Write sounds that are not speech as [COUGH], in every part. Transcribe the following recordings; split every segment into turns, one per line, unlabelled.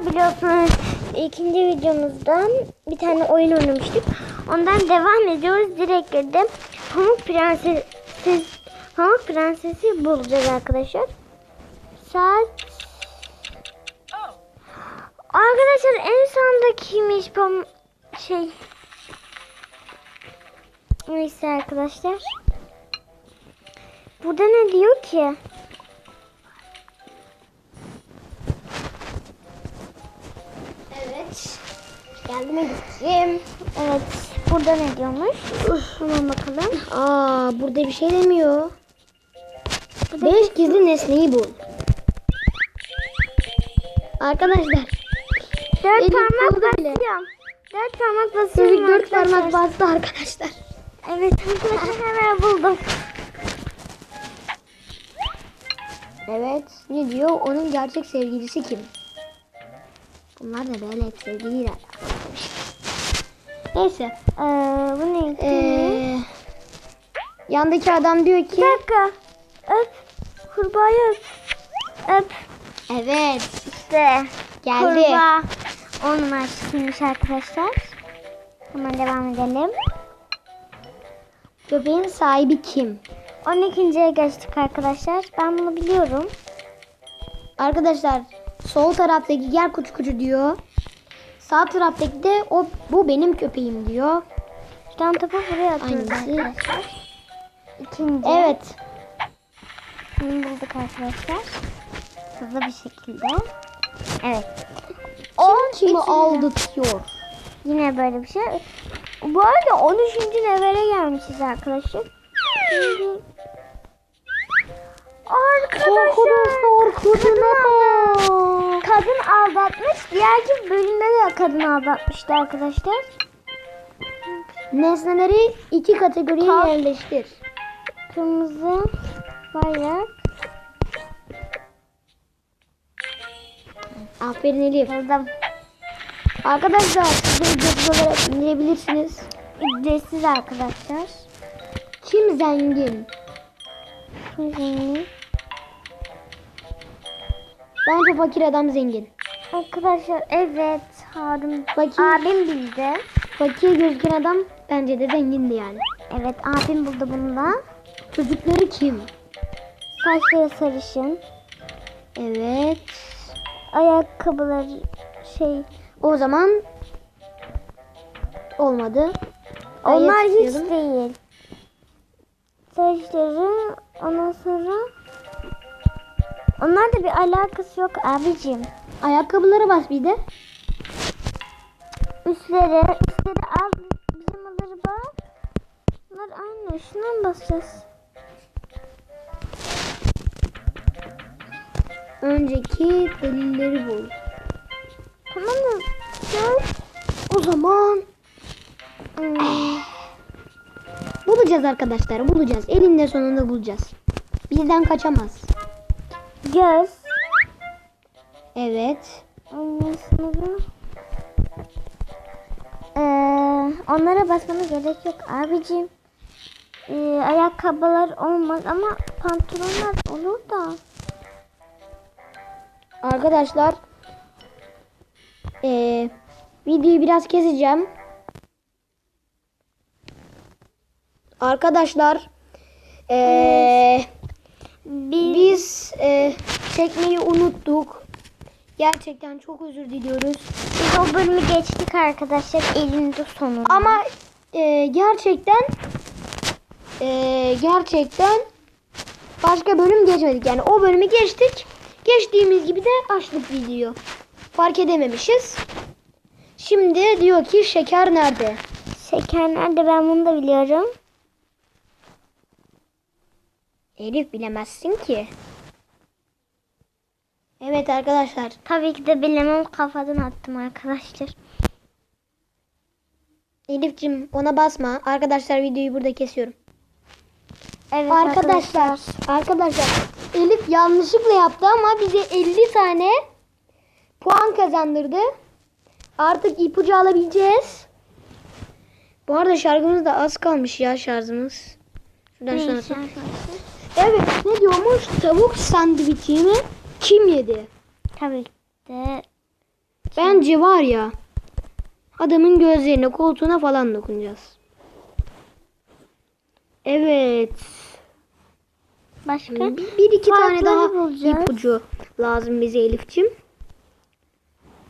Biliyorsunuz ikinci videomuzdan bir tane oyun oynamıştık. Ondan devam ediyoruz. Direkt girdim. Pamuk Prensesi Pamuk Prensesi bulacağız arkadaşlar. Saat Arkadaşlar en sondakiymiş pamuk şey Neyse arkadaşlar. Burada ne diyor ki?
Geldim Elif'ciğim.
Evet. Burada ne diyormuş? Hemen bakalım.
Aa burada bir şey demiyor.
Burada
Beş gizli nesneyi bul. Arkadaşlar.
Dört parmak basıyorum. Dört parmak basıyorum
Çocuk dört
arkadaşlar.
parmak bastı arkadaşlar.
Evet arkadaşlar hemen buldum.
Evet. Ne diyor? Onun gerçek sevgilisi kim? Bunlar da böyle alakalı. Neyse.
Ee, bu ne?
Ee, yandaki adam diyor
Bir
ki
dakika. Öp. Kurbağayı öp. Öp.
Evet.
İşte.
Geldi.
Kurbağa. On numarasıymış arkadaşlar. Hemen devam edelim.
Köpeğin sahibi kim?
12.ye geçtik arkadaşlar. Ben bunu biliyorum.
Arkadaşlar sol taraftaki gel kuçu kuçu diyor. Sağ taraftaki de o bu benim köpeğim diyor.
Can topu buraya atıyoruz
Aynısı.
arkadaşlar. İkinci.
Evet.
Bunu bulduk arkadaşlar. Hızlı bir şekilde. Evet. On
Kim kimi
içinde-
aldatıyor?
Yine böyle bir şey. Bu arada 13. levele gelmişiz arkadaşlar. Şimdi... Arkadaşlar.
kadına bak.
Kadın aldatmış. Diğer bölümde de kadın aldatmıştı arkadaşlar.
Nesneleri iki kategoriye
Kaf.
yerleştir.
Kırmızı bayrak.
Aferin Elif.
Yazdım.
Arkadaşlar siz de ücretsiz olarak indirebilirsiniz.
Ücretsiz arkadaşlar.
Kim zengin?
Şimdi
Bence fakir adam zengin.
Arkadaşlar evet Harun
Fakir,
abim bildi.
fakir gözüken adam bence de zengindi yani.
Evet abim buldu bunu da.
Çocukları kim?
Saçları sarışın.
Evet.
Ayakkabıları şey.
O zaman olmadı.
Onlar
Ayet
hiç değil. Saçları ondan sonra onlar da bir alakası yok abicim.
Ayakkabıları bas bir de.
Üstleri, üstleri al. Pijamaları bak. Bunlar aynı. Şuna mı basacağız?
Önceki delilleri bul.
Tamam mı? Gel.
O zaman
Hmm.
bulacağız arkadaşlar. Bulacağız. Elinde sonunda bulacağız. Bizden kaçamaz.
Göz.
Evet.
Ondan sonra Ee, onlara basmana gerek yok abicim. Ee, ayakkabılar olmaz ama pantolonlar olur da.
Arkadaşlar eee, videoyu biraz keseceğim. Arkadaşlar eee,
Biz,
biz eee, çekmeyi unuttuk. Gerçekten çok özür diliyoruz.
biz o bölümü geçtik arkadaşlar elinde sonunda.
Ama eee, gerçekten eee, gerçekten başka bölüm geçmedik. Yani o bölümü geçtik. Geçtiğimiz gibi de açtık video. Fark edememişiz. Şimdi diyor ki şeker nerede?
şeker nerede ben bunu da biliyorum.
Elif bilemezsin ki. Evet arkadaşlar.
Tabii ki de bilemem kafadan attım arkadaşlar.
Elif'cim ona basma. Arkadaşlar videoyu burada kesiyorum.
Evet
Arkadaşlar, arkadaşlar Elif yanlışlıkla yaptı ama bize 50 tane puan kazandırdı. Artık ipucu alabileceğiz. Bu arada şarkımız da az kalmış ya şarjımız. Şuradan
arkadaşlar.
Evet ne diyormuş? Tavuk sandviçini kim yedi?
Tabii ki de
Bence var ya adamın gözlerine, koltuğuna falan dokunacağız. Evet.
Başka?
Bir, bir iki tane
Farkları
daha
bulacağız.
ipucu lazım bize Elif'cim.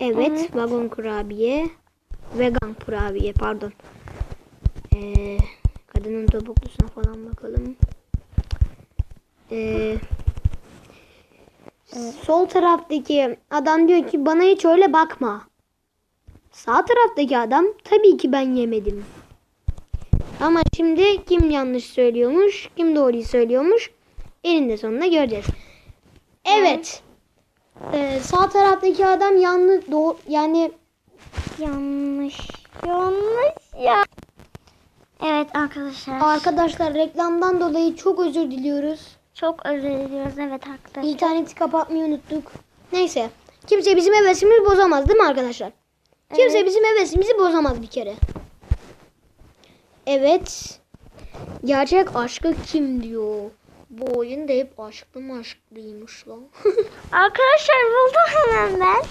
Evet,
Evet.
vagon kurabiye. Vegan kurabiye pardon. Ee, kadının topuklusuna falan bakalım. Ee, Sol taraftaki adam diyor ki bana hiç öyle bakma. Sağ taraftaki adam tabii ki ben yemedim. Ama şimdi kim yanlış söylüyormuş, kim doğruyu söylüyormuş eninde sonunda göreceğiz. Evet. Ee, sağ taraftaki adam yanlış doğru yani
Yanlış. Yanlış ya. Evet arkadaşlar.
arkadaşlar reklamdan dolayı çok özür diliyoruz.
Çok özür diliyoruz evet arkadaşlar.
İnterneti kapatmayı unuttuk. Neyse. Kimse bizim hevesimizi bozamaz değil mi arkadaşlar? Kimse
Evet.
bizim hevesimizi bozamaz bir kere. Evet. Gerçek aşkı kim diyor? Bu oyun da hep aşklı mı aşklıymış lan. [LAUGHS]
Arkadaşlar buldum hemen ben.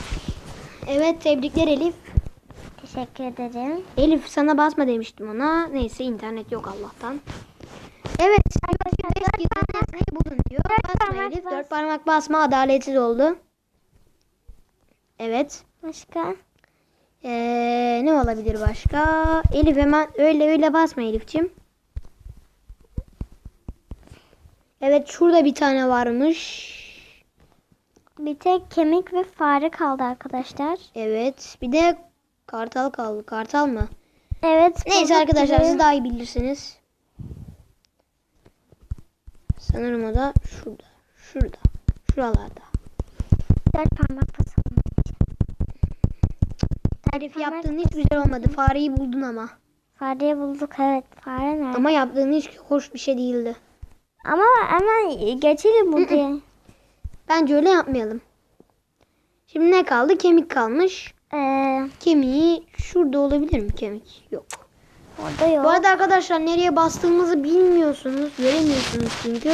evet tebrikler Elif.
Teşekkür ederim.
Elif sana basma demiştim ona. Neyse internet yok Allah'tan. Evet. Arkadaşlar nesneyi bulun diyor. Basma
parmak
Elif.
bas.
Dört parmak basma adaletsiz oldu. Evet.
Başka?
Ee, ne olabilir başka? Elif hemen öyle öyle basma Elif'ciğim. Evet şurada bir tane varmış.
Bir tek kemik ve fare kaldı arkadaşlar.
Evet. Bir de kartal kaldı. Kartal mı?
Evet.
Neyse arkadaşlar
gibi.
siz daha iyi bilirsiniz. Sanırım o da şurada. Şurada. Şuralarda.
Dört parmak basalım.
Elif
Parmak
yaptığın hiç güzel olmadı. Fareyi buldun ama.
Fareyi bulduk evet. Fare nerede?
Ama yaptığın hiç hoş bir şey değildi.
Ama hemen geçelim buraya.
Bence öyle yapmayalım. Şimdi ne kaldı? Kemik kalmış.
Ee,
Kemiği şurada olabilir mi kemik? Yok.
Orada yok.
Bu arada arkadaşlar nereye bastığımızı bilmiyorsunuz. Göremiyorsunuz çünkü.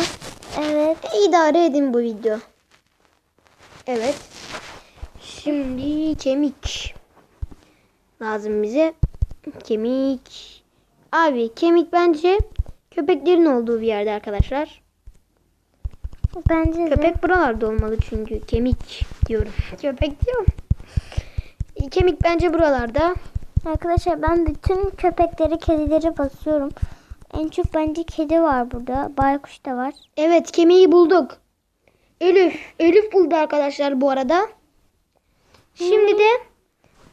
Evet.
E, idare edin bu video. Evet. Şimdi kemik. Lazım bize. Kemik. Abi kemik bence köpeklerin olduğu bir yerde arkadaşlar.
Bence de.
Köpek buralarda olmalı çünkü. Kemik diyorum. Köpek diyorum. Kemik bence buralarda.
Arkadaşlar ben bütün köpekleri, kedileri basıyorum. En çok bence kedi var burada. Baykuş da var.
Evet kemiği bulduk. Elif. Elif buldu arkadaşlar bu arada. Şimdi de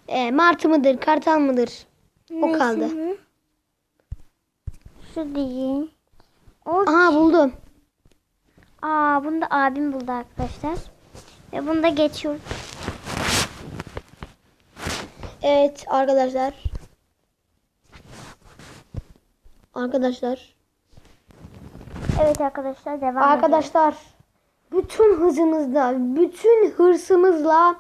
e, martı mıdır, kartal mıdır? O
Neyse
kaldı.
mi? Şu değil. O
Aha buldum.
Aa bunu da abim buldu arkadaşlar. Ve bunu da geçiyoruz.
Evet arkadaşlar. Arkadaşlar.
Evet arkadaşlar devam
Arkadaşlar. Bütün hızımızla, bütün hırsımızla,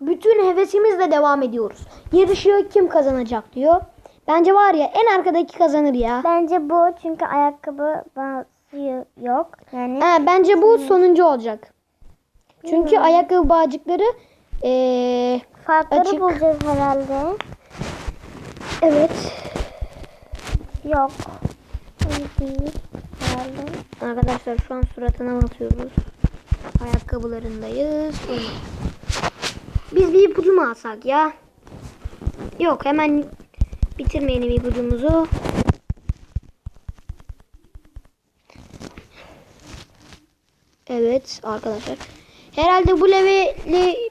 bütün hevesimizle devam ediyoruz. Yarışı kim kazanacak diyor. Bence var ya en arkadaki kazanır ya.
Bence bu çünkü ayakkabı bazı yok. Yani
He, bence bu sonuncu olacak. Çünkü ayakkabı bağcıkları eee,
farkları
açık.
bulacağız herhalde.
evet
Yok. Değil herhalde.
arkadaşlar şu an suratına basıyoruz. Ayakkabılarındayız. Biz bir ipucu mu alsak ya? Yok hemen bitirmeyelim ipucumuzu. Evet arkadaşlar. Herhalde bu leveli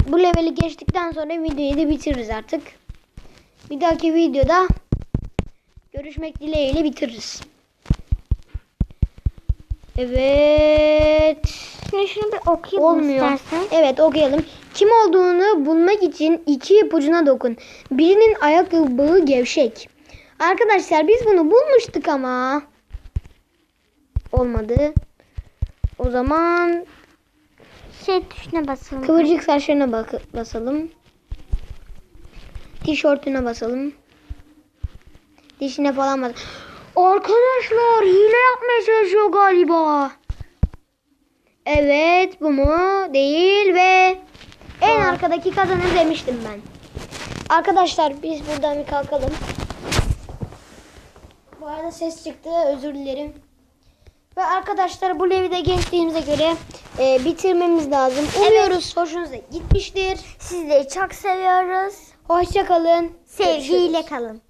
bu leveli geçtikten sonra videoyu da bitiririz artık. Bir dahaki videoda görüşmek dileğiyle bitiririz. Evet.
Şimdi şunu bir okuyayım
Olmuyor.
istersen.
Evet okuyalım. Kim olduğunu bulmak için iki ipucuna dokun. Birinin ayakkabı gevşek. Arkadaşlar biz bunu bulmuştuk ama. Olmadı. O zaman
Şey tuşuna basalım.
kıvırcık saçlarına bak basalım. Tişörtüne basalım. Dişine falan bas. Arkadaşlar hile yapmaya çalışıyor galiba. Evet bu mu? Değil ve en arkadaki kazanır demiştim ben. Arkadaşlar biz buradan bir kalkalım. Bu arada ses çıktı özür dilerim. Ve arkadaşlar bu levi de geçtiğimize göre e, bitirmemiz lazım. Umuyoruz hoşunuza gitmiştir.
Sizleri çok seviyoruz.
Hoşça kalın.
Sevgiyle kalın.